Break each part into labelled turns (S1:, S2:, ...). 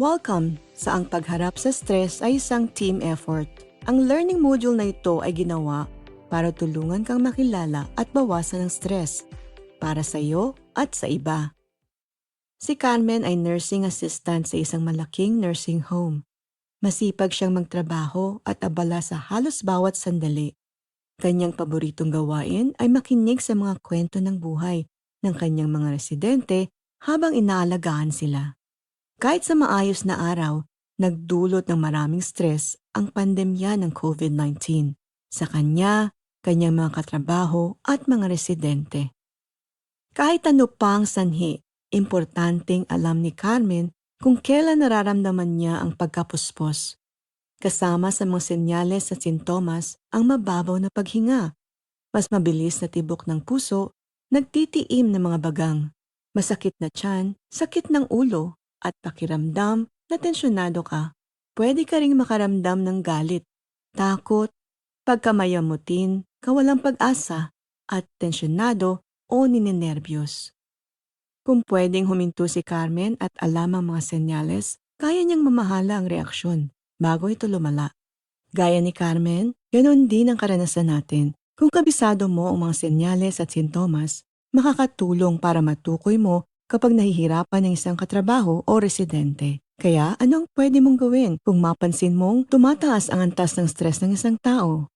S1: Welcome sa ang pagharap sa stress ay isang team effort. Ang learning module na ito ay ginawa para tulungan kang makilala at bawasan ang stress para sa iyo at sa iba. Si Carmen ay nursing assistant sa isang malaking nursing home. Masipag siyang magtrabaho at abala sa halos bawat sandali. Kanyang paboritong gawain ay makinig sa mga kwento ng buhay ng kanyang mga residente habang inaalagaan sila. Kahit sa maayos na araw, nagdulot ng maraming stress ang pandemya ng COVID-19 sa kanya, kanyang mga katrabaho at mga residente. Kahit ano pang sanhi, importanteng alam ni Carmen kung kailan nararamdaman niya ang pagkapuspos. Kasama sa mga senyales at sintomas ang mababaw na paghinga, mas mabilis na tibok ng puso, nagtitiim ng mga bagang, masakit na tiyan, sakit ng ulo, at pakiramdam na tensyonado ka. Pwede ka ring makaramdam ng galit, takot, pagkamayamutin, kawalang pag-asa, at tensyonado o ninenervyos. Kung pwedeng huminto si Carmen at alam ang mga senyales, kaya niyang mamahala ang reaksyon bago ito lumala. Gaya ni Carmen, ganon din ang karanasan natin. Kung kabisado mo ang mga senyales at sintomas, makakatulong para matukoy mo kapag nahihirapan ng isang katrabaho o residente. Kaya anong pwede mong gawin kung mapansin mong tumataas ang antas ng stress ng isang tao?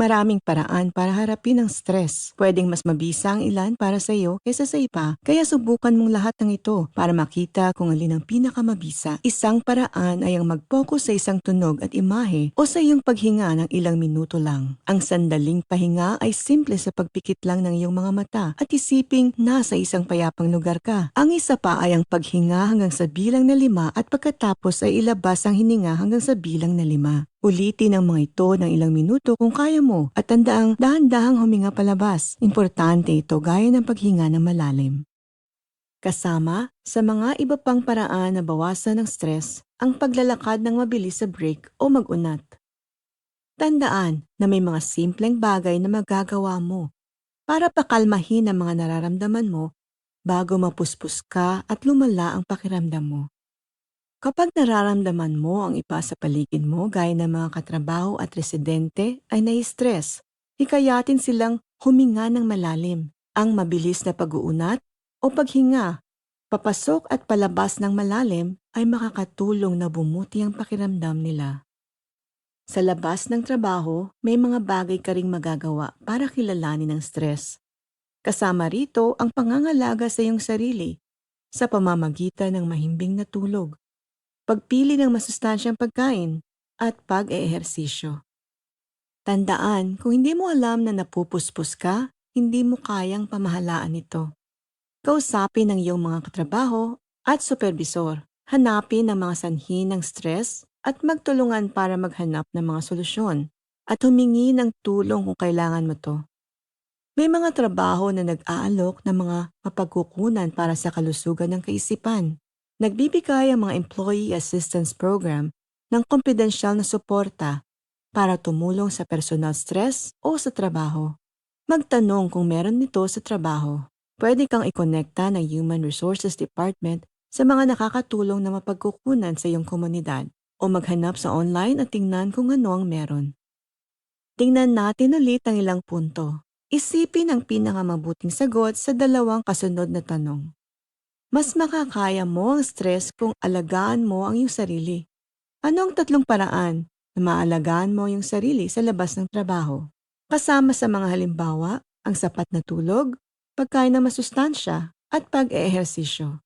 S1: Maraming paraan para harapin ang stress. Pwedeng mas mabisa ang ilan para sa iyo kaysa sa iba, kaya subukan mong lahat ng ito para makita kung alin ang pinakamabisa. Isang paraan ay ang mag-focus sa isang tunog at imahe o sa iyong paghinga ng ilang minuto lang. Ang sandaling pahinga ay simple sa pagpikit lang ng iyong mga mata at isiping nasa isang payapang lugar ka. Ang isa pa ay ang paghinga hanggang sa bilang na lima at pagkatapos ay ilabas ang hininga hanggang sa bilang na lima. Ulitin ang mga ito ng ilang minuto kung kaya mo at tandaang dahan-dahang huminga palabas. Importante ito gaya ng paghinga ng malalim. Kasama sa mga iba pang paraan na bawasan ng stress, ang paglalakad ng mabilis sa break o mag-unat. Tandaan na may mga simpleng bagay na magagawa mo para pakalmahin ang mga nararamdaman mo bago mapuspos ka at lumala ang pakiramdam mo. Kapag nararamdaman mo ang iba sa paligid mo gaya ng mga katrabaho at residente ay nai-stress, hikayatin silang huminga ng malalim. Ang mabilis na pag-uunat o paghinga, papasok at palabas ng malalim ay makakatulong na bumuti ang pakiramdam nila. Sa labas ng trabaho, may mga bagay ka ring magagawa para kilalanin ang stress. Kasama rito ang pangangalaga sa iyong sarili sa pamamagitan ng mahimbing na tulog pagpili ng masustansyang pagkain, at pag-eehersisyo. Tandaan, kung hindi mo alam na napupuspos ka, hindi mo kayang pamahalaan ito. Kausapin ang iyong mga katrabaho at supervisor. Hanapin ang mga sanhi ng stress at magtulungan para maghanap ng mga solusyon at humingi ng tulong kung kailangan mo to. May mga trabaho na nag-aalok ng mga mapagkukunan para sa kalusugan ng kaisipan nagbibigay ang mga Employee Assistance Program ng kompedensyal na suporta para tumulong sa personal stress o sa trabaho. Magtanong kung meron nito sa trabaho. Pwede kang ikonekta ng Human Resources Department sa mga nakakatulong na mapagkukunan sa iyong komunidad o maghanap sa online at tingnan kung ano ang meron. Tingnan natin ulit ang ilang punto. Isipin ang pinakamabuting sagot sa dalawang kasunod na tanong. Mas makakaya mo ang stress kung alagaan mo ang iyong sarili. Ano ang tatlong paraan na maalagaan mo ang iyong sarili sa labas ng trabaho? Kasama sa mga halimbawa, ang sapat na tulog, pagkain ng masustansya, at pag-eehersisyo.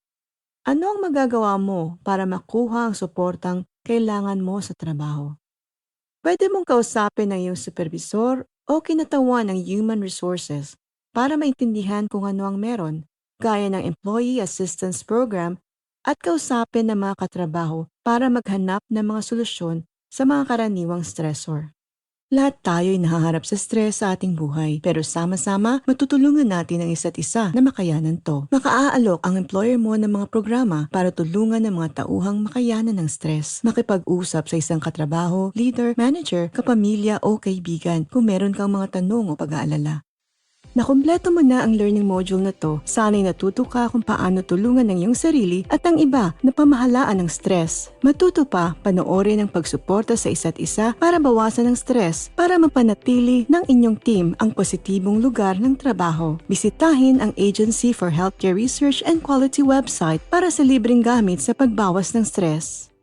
S1: Ano ang magagawa mo para makuha ang suportang kailangan mo sa trabaho? Pwede mong kausapin ang iyong supervisor o kinatawan ng human resources para maintindihan kung ano ang meron gaya ng Employee Assistance Program at kausapin ng mga katrabaho para maghanap ng mga solusyon sa mga karaniwang stressor. Lahat tayo'y nahaharap sa stress sa ating buhay, pero sama-sama matutulungan natin ang isa't isa na makayanan to. Makaaalok ang employer mo ng mga programa para tulungan ng mga tauhang makayanan ng stress. Makipag-usap sa isang katrabaho, leader, manager, kapamilya o kaibigan kung meron kang mga tanong o pag-aalala. Nakumpleto mo na ang learning module na to, sana'y natuto ka kung paano tulungan ng iyong sarili at ang iba na pamahalaan ng stress. Matuto pa panoorin ang pagsuporta sa isa't isa para bawasan ang stress para mapanatili ng inyong team ang positibong lugar ng trabaho. Bisitahin ang Agency for Healthcare Research and Quality website para sa libreng gamit sa pagbawas ng stress.